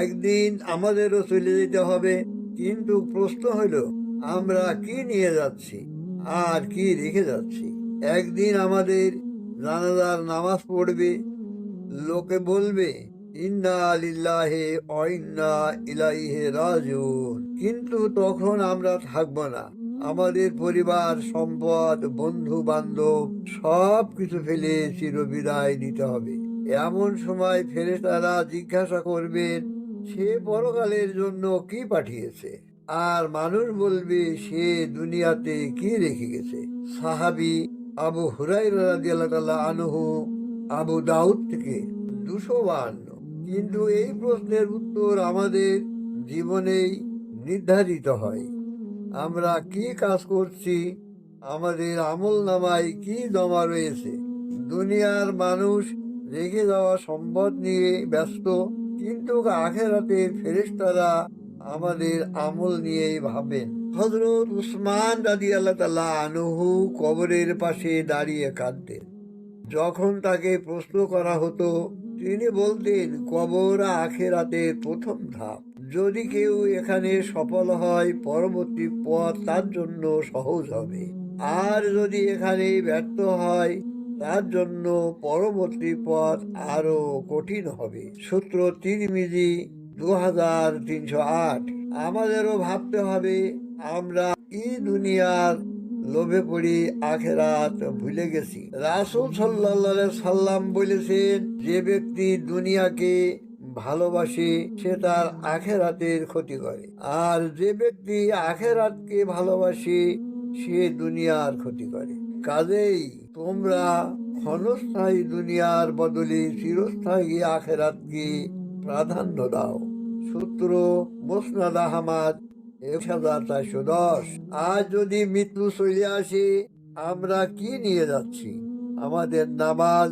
একদিন আমাদেরও চলে যেতে হবে, কিন্তু প্রশ্ন হলো, আমরা কি নিয়ে যাচ্ছি? আর কি রেখে যাচ্ছি? একদিন আমাদের জানাজার নামাজ পড়বে, লোকে বলবে রাজুন কিন্তু তখন আমরা থাকব না। আমাদের পরিবার, সম্পদ বন্ধু বান্ধব সব কিছু ফেলে চিরবিদায় নিতে হবে। এমন সময় ফেরেশতারা জিজ্ঞাসা করবেন সে পরকালের জন্য কি পাঠিয়েছে? আর মানুষ বলবে, সে দুনিয়াতে কি রেখে গেছে? সাহাবি আবু হুরাই আনহু আবু দাউদ থেকে দুশো বাহান্ন। কিন্তু এই প্রশ্নের উত্তর আমাদের জীবনেই নির্ধারিত হয়। আমরা কি কাজ করছি? আমাদের আমল নামায় কি জমা রয়েছে? দুনিয়ার মানুষ রেখে যাওয়া সম্পদ নিয়ে ব্যস্ত। কিন্তু আখেরাতের ফেরেশতারা আমাদের আমল নিয়েই ভাবেন। হজরত উসমান রাজি আল্লাহ তাল্লাহ আনহু কবরের পাশে দাঁড়িয়ে কাঁদতেন। যখন তাকে প্রশ্ন করা হতো, তিনি বলতেন, কবর আখেরাতের প্রথম ধাপ। যদি কেউ এখানে সফল হয়, পরবর্তী পথ তার জন্য সহজ হবে। আর যদি এখানে ব্যর্থ হয় তার জন্য পরবর্তী পথ আরও কঠিন হবে। সূত্র তিরমিজি দু হাজার তিনশো আট। আমাদেরও ভাবতে হবে, আমরা কি দুনিয়ার লোভে পড়ি, আখেরাত ভুলে গেছি। রাসুল সাল্লাহ সাল্লাম বলেছেন, যে ব্যক্তি দুনিয়াকে ভালোবাসে, সে তার আখেরাতের ক্ষতি করে। আর যে ব্যক্তি আখেরাতকে ভালোবাসে সে দুনিয়ার ক্ষতি করে। কাজেই তোমরা ক্ষণস্থায়ী দুনিয়ার বদলে চিরস্থায়ী আখেরাতকে প্রাধান্য দাও। সূত্র মোসনাদ আহমাদ, এক হাজার চারশো দশ। আজ যদি মৃত্যু চলে আসে, আমরা কি নিয়ে যাচ্ছি? আমাদের নামাজ,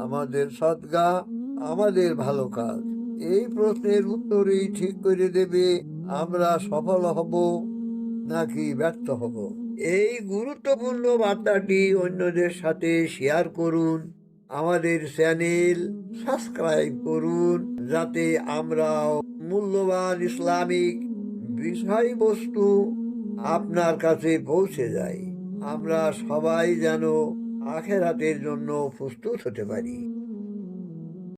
আমাদের সদগা, আমাদের ভালো কাজ। এই প্রশ্নের উত্তরেই ঠিক করে দেবে, আমরা সফল হব নাকি ব্যর্থ হব? এই গুরুত্বপূর্ণ বার্তাটি অন্যদের সাথে শেয়ার করুন, আমাদের চ্যানেল সাবস্ক্রাইব করুন, যাতে আমরা মূল্যবান ইসলামিক বিষয়বস্তু আপনার কাছে পৌঁছে যায়। আমরা সবাই যেন আখেরাতের জন্য প্রস্তুত হতে পারি।